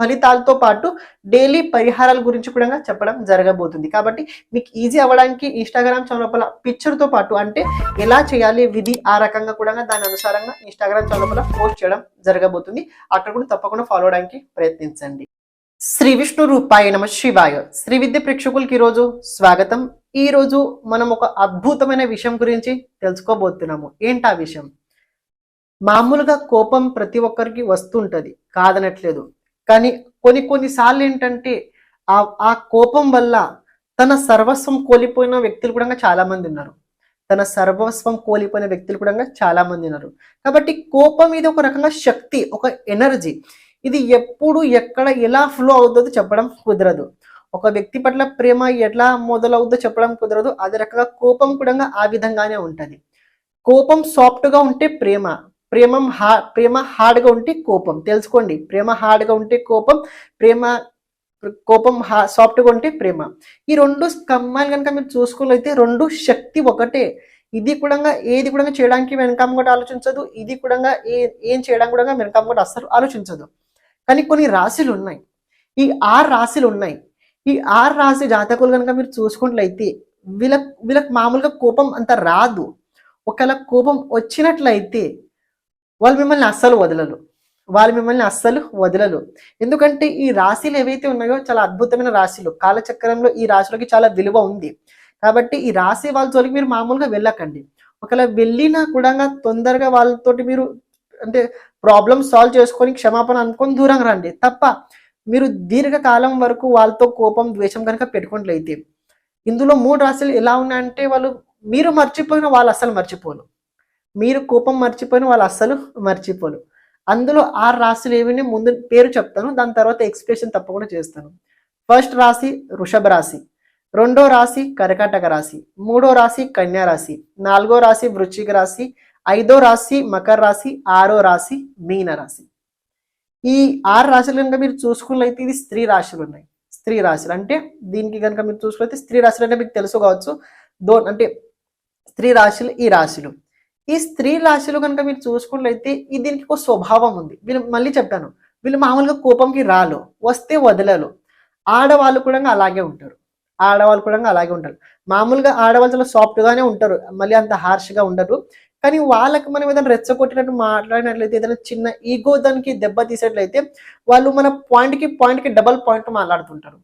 ఫలితాలతో పాటు డైలీ పరిహారాల గురించి కూడా చెప్పడం జరగబోతుంది. కాబట్టి మీకు ఈజీ అవ్వడానికి ఇన్స్టాగ్రామ్ ఛానల్ పిక్చర్తో పాటు అంటే ఎలా చేయాలి విధి ఆ రకంగా కూడా దాని అనుసారంగా ఇన్స్టాగ్రామ్ ఛానల్ పోస్ట్ చేయడం జరగబోతుంది. అక్కడ కూడా తప్పకుండా ఫాలో అవడానికి ప్రయత్నించండి. శ్రీ విష్ణు రూపాయ నమ శివాయ. శ్రీ విద్య ప్రేక్షకులకి ఈరోజు స్వాగతం. ఈ రోజు మనం ఒక అద్భుతమైన విషయం గురించి తెలుసుకోబోతున్నాము. ఏంటి ఆ విషయం? మామూలుగా కోపం ప్రతి ఒక్కరికి వస్తుంటది. కాదనట్లేదు. కానీ కొన్ని కొన్నిసార్లు ఏంటంటే ఆ ఆ కోపం వల్ల తన సర్వస్వం కోల్పోయిన వ్యక్తులు కూడా చాలా మంది ఉన్నారు. తన సర్వస్వం కోల్పోయిన వ్యక్తులు కూడా చాలా మంది ఉన్నారు. కాబట్టి కోపం ఇది ఒక రకంగా శక్తి ఒక ఎనర్జీ. ఇది ఎప్పుడు ఎక్కడ ఎలా ఫ్లో అవుతుందో చెప్పడం కుదరదు. ఒక వ్యక్తి పట్ల ప్రేమ ఎట్లా మొదలవుద్దో చెప్పడం కుదరదు. అదే రకంగా కోపం కూడా ఆ విధంగానే ఉంటుంది. కోపం సాఫ్ట్గా ఉంటే ప్రేమ ప్రేమ హా ప్రేమ హార్డ్గా ఉంటే కోపం. తెలుసుకోండి ప్రేమ హార్డ్గా ఉంటే కోపం ప్రేమ కోపం హా సాఫ్ట్గా ఉంటే ప్రేమ. ఈ రెండు కమ్మాలు కనుక మీరు చూసుకున్నైతే రెండు శక్తి ఒకటే. ఇది కూడా ఏది కూడా చేయడానికి వెనకం కూడా ఆలోచించదు ఇది కూడా ఏ ఏం చేయడానికి కూడా వెనకం కూడా అస్సలు ఆలోచించదు. కానీ కొన్ని రాశులు ఉన్నాయి. ఈ ఆరు రాశులు ఉన్నాయి. ఈ ఆరు రాశి జాతకులు కనుక మీరు చూసుకున్నట్లయితే వీళ్ళ వీళ్ళకి మామూలుగా కోపం అంత రాదు. ఒకవేళ కోపం వచ్చినట్లయితే వాళ్ళు మిమ్మల్ని అస్సలు వదలరు. వాళ్ళు మిమ్మల్ని అస్సలు వదలరు. ఎందుకంటే ఈ రాశిలు ఏవైతే ఉన్నాయో చాలా అద్భుతమైన రాశిలు. కాలచక్రంలో ఈ రాశులకి చాలా విలువ ఉంది. కాబట్టి ఈ రాశి వాళ్ళ జోలికి మీరు మామూలుగా వెళ్ళకండి. ఒకవేళ వెళ్ళినా కూడా తొందరగా వాళ్ళతోటి మీరు అంటే ప్రాబ్లమ్ సాల్వ్ చేసుకొని క్షమాపణ అనుకొని దూరంగా రండి. తప్ప మీరు దీర్ఘకాలం వరకు వాళ్ళతో కోపం ద్వేషం కనుక పెట్టుకున్నట్లయితే ఇందులో మూడు రాశులు ఎలా ఉన్నాయంటే వాళ్ళు మీరు మర్చిపోయిన వాళ్ళు అస్సలు మర్చిపోరు. మీరు కోపం మర్చిపోయిన వాళ్ళు అస్సలు మర్చిపోరు. అందులో ఆరు రాశులు ఏవి ముందు పేరు చెప్తాను దాని తర్వాత ఎక్స్ప్రెషన్ తప్పకుండా చేస్తాను. ఫస్ట్ రాశి వృషభ రాశి రెండో రాశి కర్కాటక రాశి మూడో రాశి కన్యా రాశి నాలుగో రాశి వృశ్చిక రాశి ఐదో రాశి మకర రాశి ఆరో రాశి మీన రాశి. ఈ ఆరు రాశులు కనుక మీరు చూసుకున్నైతే ఇది స్త్రీ రాశులు ఉన్నాయి. స్త్రీ రాశులు అంటే దీనికి కనుక మీరు చూసుకున్నైతే స్త్రీ రాశులు అంటే మీకు తెలుసుకోవచ్చు దో అంటే స్త్రీ రాశులు ఈ రాశులు. ఈ స్త్రీ రాశిలో కనుక మీరు చూసుకున్నట్లయితే ఈ దీనికి ఒక స్వభావం ఉంది. వీళ్ళు మళ్ళీ చెప్పాను వీళ్ళు మామూలుగా కోపంకి రాలు వస్తే వదలరు. ఆడవాళ్ళు కూడా అలాగే ఉంటారు. ఆడవాళ్ళు కూడా అలాగే ఉంటారు. మామూలుగా ఆడవాళ్ళు చాలా సాఫ్ట్గానే ఉంటారు. మళ్ళీ అంత హార్ష్గా ఉండరు. కానీ వాళ్ళకి మనం ఏదైనా రెచ్చగొట్టినట్టు మాట్లాడినట్లయితే ఏదైనా చిన్న ఈగో దానికి దెబ్బ తీసేట్లయితే వాళ్ళు మన పాయింట్కి పాయింట్కి డబల్ పాయింట్ మాట్లాడుతుంటారు.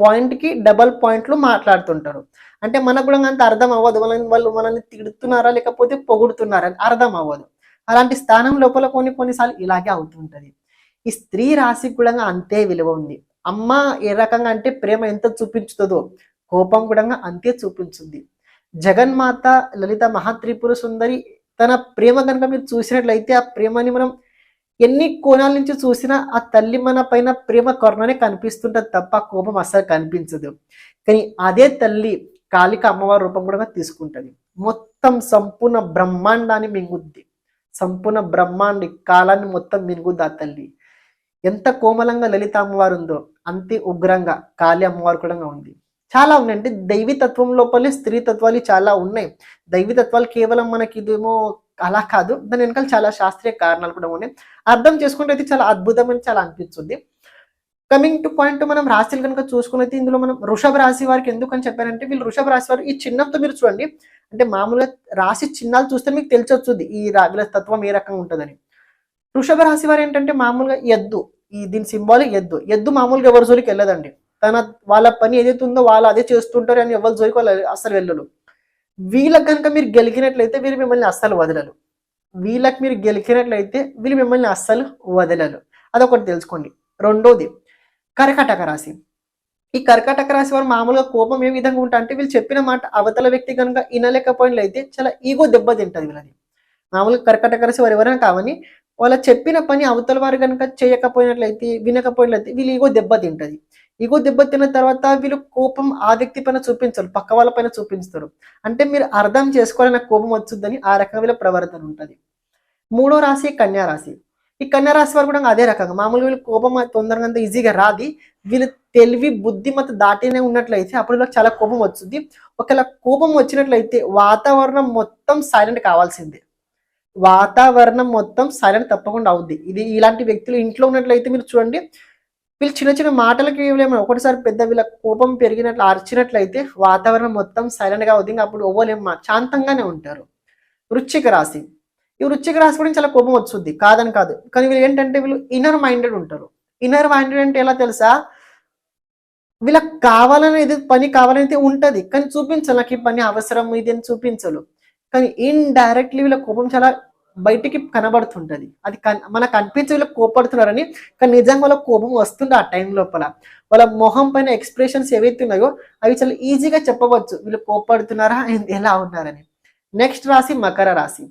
పాయింట్కి డబల్ పాయింట్లు మాట్లాడుతుంటారు. అంటే మనకు కూడా అంత అర్థం అవ్వదు. మనల్ని వాళ్ళు మనల్ని తిడుతున్నారా లేకపోతే పొగుడుతున్నారా అని అర్థం అవ్వదు. అలాంటి స్థానం లోపల కొన్ని కొన్నిసార్లు ఇలాగే అవుతుంటది. ఈ స్త్రీ రాశికి కూడా అంతే విలువ ఉంది. అమ్మ ఏ రకంగా అంటే ప్రేమ ఎంత చూపించుతుందో కోపం కూడా అంతే చూపించుద్ది జగన్మాత లలిత మహాత్రిపుర సుందరి తన ప్రేమ కనుక మీరు చూసినట్లయితే ఆ ప్రేమని మనం ఎన్ని కోణాల నుంచి చూసినా ఆ తల్లి మన పైన ప్రేమ కరుణనే కనిపిస్తుంటుంది తప్ప కోపం అస్సలు కనిపించదు. కానీ అదే తల్లి కాళిక అమ్మవారి రూపం కూడా తీసుకుంటుంది. మొత్తం సంపూర్ణ బ్రహ్మాండాన్ని మింగుద్ది. సంపూర్ణ బ్రహ్మాండి కాలాన్ని మొత్తం మింగుద్ది ఆ తల్లి. ఎంత కోమలంగా లలిత అమ్మవారు ఉందో అంతే ఉగ్రంగా కాళీ అమ్మవారు కూడా ఉంది. చాలా ఉన్నాయండి. అంటే దైవీ తత్వం లోపలే స్త్రీ తత్వాలు చాలా ఉన్నాయి. దైవీ తత్వాలు కేవలం మనకి ఇదేమో అలా కాదు. దాని వెనకాల చాలా శాస్త్రీయ కారణాలు కూడా ఉన్నాయి. అర్థం చేసుకుంటే అయితే చాలా అద్భుతమని చాలా అనిపిస్తుంది. కమింగ్ టు పాయింట్ మనం రాశిలు కనుక చూసుకున్నైతే ఇందులో మనం వృషభ రాశి వారికి ఎందుకు అని చెప్పారంటే వీళ్ళు వృషభ రాశి వారు ఈ చిన్నంతో మీరు చూడండి. అంటే మామూలుగా రాశి చిహ్నాలు చూస్తే మీకు తెలిసి వస్తుంది ఈ రా- వీళ్ళ తత్వం ఏ రకంగా ఉంటుందని. వృషభ రాశి వారు ఏంటంటే మామూలుగా ఎద్దు. ఈ దీని సింబాల్ ఎద్దు. ఎద్దు మామూలుగా ఎవరి జోలికి వెళ్ళదండి. తన వాళ్ళ పని ఏదైతే ఉందో వాళ్ళు అదే చేస్తుంటారు అని ఎవరి జోలికి వాళ్ళు అసలు వెళ్ళరు. వీళ్ళకి కనుక మీరు గెలికినట్లయితే వీళ్ళు మిమ్మల్ని అస్సలు వదలరు. వీళ్ళకి మీరు గెలికినట్లయితే వీళ్ళు మిమ్మల్ని అస్సలు వదలరు. అదొకటి తెలుసుకోండి. రెండోది కర్కాటక రాశి. ఈ కర్కాటక రాశి వారు మామూలుగా కోపం ఏ విధంగా ఉంటా అంటే వీళ్ళు చెప్పిన మాట అవతల వ్యక్తి కనుక వినలేకపోయినట్లయితే చాలా ఈగో దెబ్బతింటది వీళ్ళది. మామూలుగా కర్కటక రాశి వారు ఎవరైనా కావని వాళ్ళ చెప్పిన పని అవతల వారు కనుక చేయకపోయినట్లయితే వినకపోయినట్లయితే వీళ్ళు ఈగో దెబ్బతింటది ఈగో దెబ్బతిన్న తర్వాత వీళ్ళు కోపం ఆ వ్యక్తి పైన చూపించరు పక్క వాళ్ళ పైన చూపిస్తారు అంటే మీరు అర్థం చేసుకోవాలని నాకు కోపం వచ్చుద్దని ఆ రకమైన ప్రవర్తన ఉంటుంది. మూడో రాశి కన్యా రాశి. ఈ కన్యా రాశి వారు కూడా అదే రకంగా మామూలుగా వీళ్ళు కోపం తొందరగా అంత ఈజీగా రాది. వీళ్ళు తెలివి బుద్ధిమత దాటినే ఉన్నట్లయితే అప్పుడు వీళ్ళకి చాలా కోపం వస్తుంది ఒకవేళ కోపం వచ్చినట్లయితే వాతావరణం మొత్తం సైలెంట్ కావాల్సిందే. వాతావరణం మొత్తం సైలెంట్ తప్పకుండా అవుద్ది. ఇది ఇలాంటి వ్యక్తులు ఇంట్లో ఉన్నట్లయితే మీరు చూడండి వీళ్ళు చిన్న చిన్న మాటలకి ఏమైనా ఒకటిసారి పెద్ద వీళ్ళ కోపం పెరిగినట్లు అరిచినట్లయితే వాతావరణం మొత్తం సైలెంట్ అవుద్ది. అవుతుంది ఇంకా అప్పుడు ఓవలేం శాంతంగానే ఉంటారు. వృశ్చిక రాశి. ఈ వృశ్చిక రాశి కూడా చాలా కోపం వస్తుంది కాదని కాదు. కానీ వీళ్ళు ఏంటంటే వీళ్ళు ఇన్నర్ మైండెడ్ ఉంటారు. ఇన్నర్ మైండెడ్ అంటే ఎలా తెలుసా? వీళ్ళకి కావాలని పని కావాలని అయితే ఉంటది. కానీ చూపించాలి నాకు ఈ పని అవసరం ఇది అని చూపించలు కానీ ఇండైరెక్ట్లీ వీళ్ళ కోపం చాలా బయటికి కనబడుతుంటది. అది మనకు అనిపించి వీళ్ళకి కోపడుతున్నారని కానీ నిజంగా వాళ్ళ కోపం వస్తుంది ఆ టైం లోపల. వాళ్ళ మొహం పైన ఎక్స్ప్రెషన్స్ ఏవైతే ఉన్నాయో అవి చాలా ఈజీగా చెప్పవచ్చు. వీళ్ళు కోపడుతున్నారా? ఎలా ఉన్నారని. నెక్స్ట్ రాశి మకర రాశి.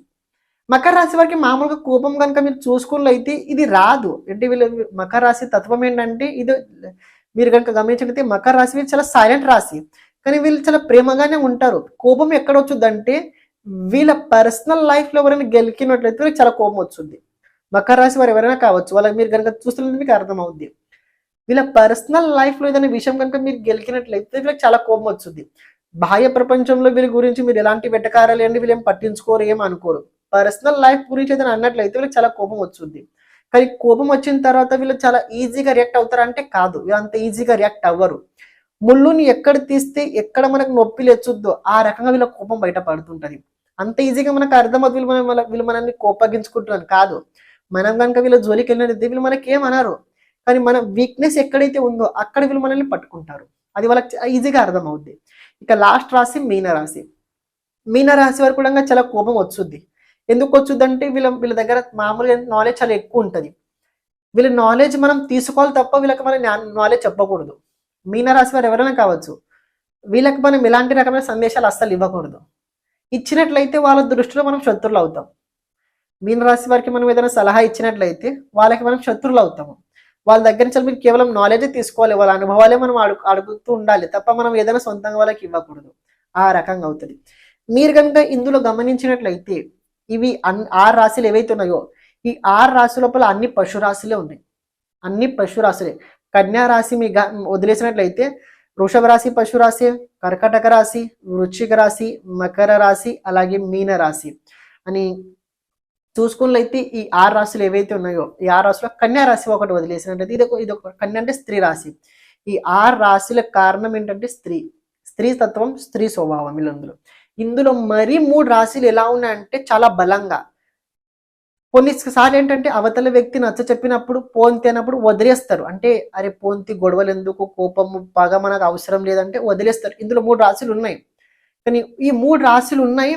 మకర రాశి వారికి మామూలుగా కోపం కనుక మీరు చూసుకున్నట్లయితే ఇది రాదు. అంటే వీళ్ళు మకర రాశి తత్వం ఏంటంటే ఇది మీరు కనుక గమనించినట్లయితే మకర రాశి వీళ్ళు చాలా సైలెంట్ రాశి. కానీ వీళ్ళు చాలా ప్రేమగానే ఉంటారు. కోపం ఎక్కడ వచ్చుద్దంటే వీళ్ళ పర్సనల్ లైఫ్లో ఎవరైనా గెలికినట్లయితే వీళ్ళకి చాలా కోపం వస్తుంది. మకర రాశి వారు ఎవరైనా కావచ్చు వాళ్ళకి మీరు కనుక చూస్తున్నది మీకు అర్థమవుద్ది. వీళ్ళ పర్సనల్ లైఫ్లో ఏదైనా విషయం కనుక మీరు గెలికినట్లయితే వీళ్ళకి చాలా కోపం వస్తుంది. బాహ్య ప్రపంచంలో వీళ్ళ గురించి మీరు ఎలాంటి వెటకారాలు అండి వీళ్ళు ఏం పట్టించుకోరు ఏం అనుకోరు. పర్సనల్ లైఫ్ గురించి ఏదైనా అన్నట్లయితే వీళ్ళకి చాలా కోపం వస్తుంది. కానీ కోపం వచ్చిన తర్వాత వీళ్ళు చాలా ఈజీగా రియాక్ట్ అవుతారంటే కాదు. వీళ్ళు అంత ఈజీగా రియాక్ట్ అవ్వరు. ముళ్ళుని ఎక్కడ తీస్తే ఎక్కడ మనకు నొప్పి లేచుద్దో ఆ రకంగా వీళ్ళ కోపం బయట పడుతుంటది అంత ఈజీగా మనకు అర్థమవుతుంది వీళ్ళు మన వీళ్ళు మనల్ని కోపగించుకుంటున్నాను కాదు. మనం కనుక వీళ్ళ జోలికి వెళ్ళినట్లయితే వీళ్ళు మనకి ఏమనరు కానీ మన వీక్నెస్ ఎక్కడైతే ఉందో అక్కడ వీళ్ళు మనల్ని పట్టుకుంటారు. అది వాళ్ళకి ఈజీగా అర్థమవుద్ది ఇక లాస్ట్ రాశి మీన రాశి మీన రాశి వారు కూడా చాలా కోపం వచ్చుద్ది. ఎందుకు వచ్చుద్ది అంటే వీళ్ళ వీళ్ళ దగ్గర మామూలుగా నాలెడ్జ్ చాలా ఎక్కువ ఉంటుంది. వీళ్ళ నాలెడ్జ్ మనం తీసుకోవాలి తప్ప వీళ్ళకి మన నాలెడ్జ్ చెప్పకూడదు. మీనరాశి వారు ఎవరైనా కావచ్చు. వీళ్ళకి మనం ఎలాంటి రకమైన సందేశాలు అస్సలు ఇవ్వకూడదు. ఇచ్చినట్లయితే వాళ్ళ దృష్టిలో మనం శత్రువులు అవుతాం. మీనరాశి వారికి మనం ఏదైనా సలహా ఇచ్చినట్లయితే వాళ్ళకి మనం శత్రువులు అవుతాము. వాళ్ళ దగ్గర నుంచి మీరు కేవలం నాలెడ్జ్ తీసుకోవాలి వాళ్ళ అనుభవాలే మనం అడుగు అడుగుతూ ఉండాలి తప్ప మనం ఏదైనా సొంతంగా వాళ్ళకి ఇవ్వకూడదు. ఆ రకంగా అవుతుంది. మీరు కనుక ఇందులో గమనించినట్లయితే ఇవి అన్ ఆరు రాశులు ఏవైతే ఉన్నాయో ఈ ఆరు రాశి లోపల అన్ని పశురాశులే ఉన్నాయి. అన్ని పశురాశులే. కన్యా రాశి మీ గ- వదిలేసినట్లయితే వృషభ రాశి పశు రాశి కర్కటక రాశి వృశ్చిక రాశి మకర రాశి అలాగే మీన రాశి. అని చూసుకున్నట్లయితే ఈ ఆరు రాశులు ఏవైతే ఉన్నాయో ఈ ఆరు రాశిలో కన్యా రాశి ఒకటి వదిలేసినట్లయితే ఇది ఒక ఇది ఒక కన్య అంటే స్త్రీ రాశి. ఈ ఆరు రాశుల కారణం ఏంటంటే స్త్రీ. స్త్రీ తత్వం స్త్రీ స్వభావం వీళ్ళందులో ఇందులో మరీ మూడు రాశులు ఎలా ఉన్నాయంటే చాలా బలంగా. కొన్నిసార్లు ఏంటంటే అవతల వ్యక్తి నచ్చ చెప్పినప్పుడు పోంతి అన్నప్పుడు వదిలేస్తారు. అంటే అరే పోంతి గొడవలు ఎందుకు? కోపము పగ మనకు అవసరం లేదంటే వదిలేస్తారు. ఇందులో మూడు రాశులు ఉన్నాయి. కానీ ఈ మూడు రాశులు ఉన్నాయి.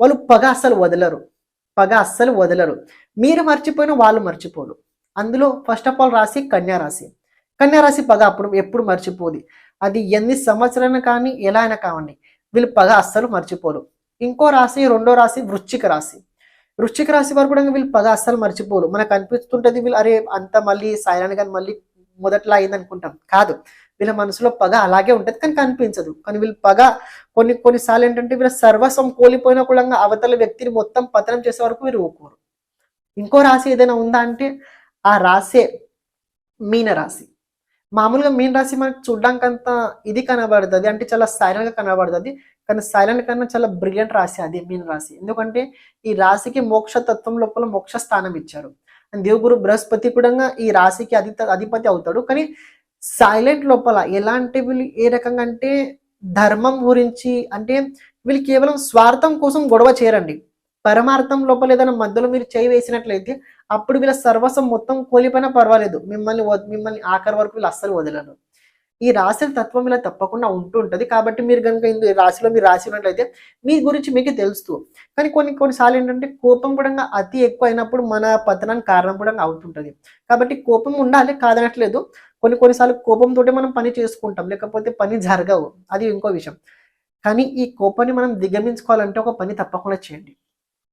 వాళ్ళు పగ అస్సలు వదలరు. పగ అస్సలు వదలరు. మీరు మర్చిపోయిన వాళ్ళు మర్చిపోరు. అందులో ఫస్ట్ ఆఫ్ ఆల్ రాశి కన్యా రాశి. కన్యా రాశి పగ అప్పుడు ఎప్పుడు మర్చిపోదు. అది ఎన్ని సంవత్సరాలైనా కానీ ఎలా అయినా కావండి. వీళ్ళు పగ అస్సలు మర్చిపోరు. ఇంకో రాశి రెండో రాశి వృశ్చిక రాశి. వృశ్చిక రాశి వారు కూడా వీళ్ళు పగ అస్సలు మర్చిపోరు. మనకు అనిపిస్తుంటది వీళ్ళు అరే అంత మళ్ళీ సాయిరాని కానీ మళ్ళీ మొదట్లో అయింది అనుకుంటాం. కాదు. వీళ్ళ మనసులో పగ అలాగే ఉంటుంది కానీ కనిపించదు కానీ వీళ్ళు పగ కొన్ని కొన్నిసార్లు ఏంటంటే వీళ్ళ సర్వస్వం కోల్పోయిన కూడా అవతల వ్యక్తిని మొత్తం పతనం చేసే వరకు వీరు ఊరుకోరు. ఇంకో రాశి ఏదైనా ఉందా అంటే ఆ రాసే మీన రాశి మామూలుగా మీన రాశి మనకు చూడడానికి అంత ఇది కనబడుతుంది అంటే చాలా సైలెంట్గా కనబడుతుంది. కానీ సైలెంట్ కన్నా చాలా బ్రిలియంట్ రాశి అది మీన రాశి. ఎందుకంటే ఈ రాశికి మోక్ష తత్వం లోపల మోక్ష స్థానం ఇచ్చారు. దేవగురు దేవుగురు బృహస్పతి కూడా ఈ రాశికి అధి అధిపతి అవుతాడు. కానీ సైలెంట్ లోపల ఎలాంటి వీళ్ళు ఏ రకంగా అంటే ధర్మం గురించి అంటే వీళ్ళు కేవలం స్వార్థం కోసం గొడవ చేయరండి. పరమార్థం లోపల ఏదైనా మధ్యలో మీరు చేయి వేసినట్లయితే అప్పుడు వీళ్ళ సర్వస్వం మొత్తం కోల్పోయినా పర్వాలేదు. మిమ్మల్ని మిమ్మల్ని ఆఖరి వరకు వీళ్ళు అస్సలు వదలరు. ఈ రాశుల తత్వం ఇలా తప్పకుండా ఉంటూ ఉంటుంది కాబట్టి మీరు కనుక ఇందు రాశిలో మీరు రాసి ఉన్నట్లయితే మీ గురించి మీకు తెలుస్తూ. కానీ కొన్ని కొన్నిసార్లు ఏంటంటే కోపం కూడా అతి ఎక్కువ అయినప్పుడు మన పతనానికి కారణం కూడా అవుతుంటుంది. కాబట్టి కోపం ఉండాలి కాదనట్లేదు. కొన్ని కొన్నిసార్లు కోపంతో మనం పని చేసుకుంటాం. లేకపోతే పని జరగవు. అది ఇంకో విషయం. కానీ ఈ కోపాన్ని మనం దిగమించుకోవాలంటే ఒక పని తప్పకుండా చేయండి.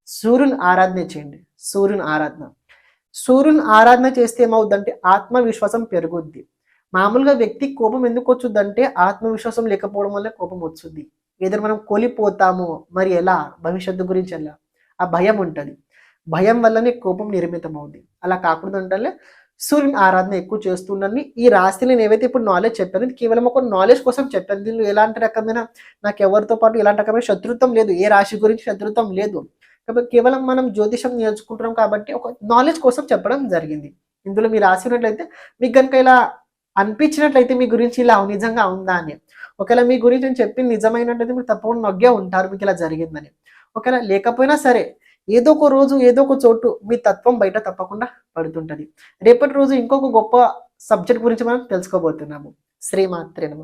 సూర్యుని ఆరాధన చేయండి. సూర్యుని ఆరాధన. సూర్యుని ఆరాధన చేస్తే ఏమవుద్దంటే ఆత్మవిశ్వాసం పెరుగుద్ది. మామూలుగా వ్యక్తి కోపం ఎందుకు వచ్చుద్దంటే ఆత్మవిశ్వాసం లేకపోవడం వల్ల కోపం వచ్చుద్ది. ఏదైనా మనం కోలిపోతామో మరి ఎలా? భవిష్యత్తు గురించి ఎలా? ఆ భయం ఉంటుంది. భయం వల్లనే కోపం నిర్మితం అవుద్ది అలా కాకూడదు అంటే సూర్యుని ఆరాధన ఎక్కువ చేస్తుండని ఈ రాశిని నేను ఏవైతే ఇప్పుడు నాలెడ్జ్ చెప్పాను ఇది కేవలం ఒక నాలెడ్జ్ కోసం చెప్పాను. దీనిలో ఎలాంటి రకమైన నాకు ఎవరితో పాటు ఎలాంటి రకమైన శత్రుత్వం లేదు. ఏ రాశి గురించి శత్రుత్వం లేదు. కాబట్టి కేవలం మనం జ్యోతిషం నేర్చుకుంటున్నాం కాబట్టి ఒక నాలెడ్జ్ కోసం చెప్పడం జరిగింది. ఇందులో మీరు రాసినట్లయితే మీకు కనుక ఇలా అనిపించినట్లయితే మీ గురించి ఇలా నిజంగా ఉందా అని. ఒకవేళ మీ గురించి నేను చెప్పింది నిజమైనట్లయితే మీరు తప్పకుండా నొగ్గే ఉంటారు మీకు ఇలా జరిగిందని. ఒకవేళ లేకపోయినా సరే ఏదో ఒక రోజు ఏదో ఒక చోటు మీ తత్వం బయట తప్పకుండా పడుతుంటది. రేపటి రోజు ఇంకొక గొప్ప సబ్జెక్ట్ గురించి మనం తెలుసుకోబోతున్నాము. శ్రీమాత్రేనమ